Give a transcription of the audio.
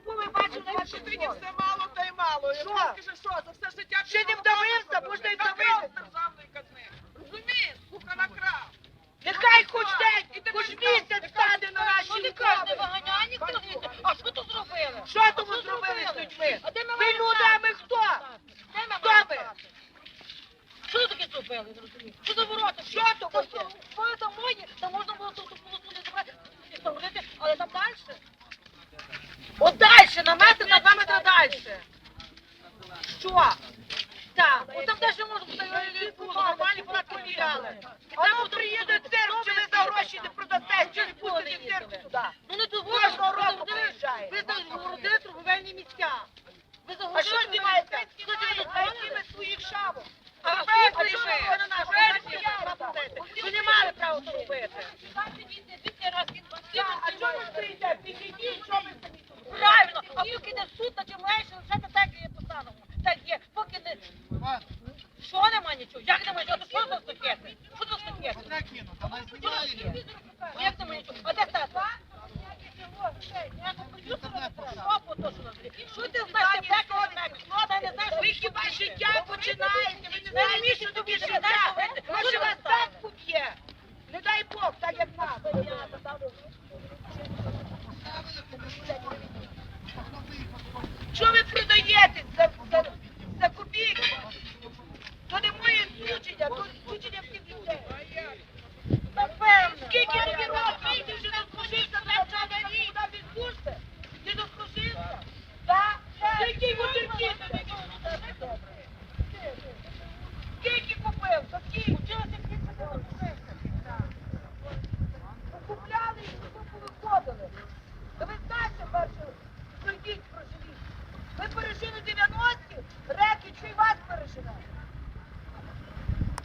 трубу ви бачили А що тобі все мало, та й мало. Що? скажу, що, за все життя Ще не вдавився, можна й накрав вдавитися. державної казни. Розумієш? Сука, накрав. Нехай хоч день, хоч місяць стане на наші Ну, не виганяй ніхто звідси. А що тут зробили? Що тому зробили з людьми? А де ми Ви маємо хто? Де ми Хто маємо ви? стати? Що ви таке зробили, не розумію? Що за ворота? Що то Та таке? що, Ви там мої, там можна було тут було туди забрати, і там робити, але там далі. От далі, на метр, на два метри далі. Що? Так, от можуть нормальні порядки віляли. А ну приїде Нічого? Як нема нічого? Що за стакети? Що за стакети? Як нема нічого? А де тата? Що ти знаєш, як я не знаю, Ви хіба життя починаєте?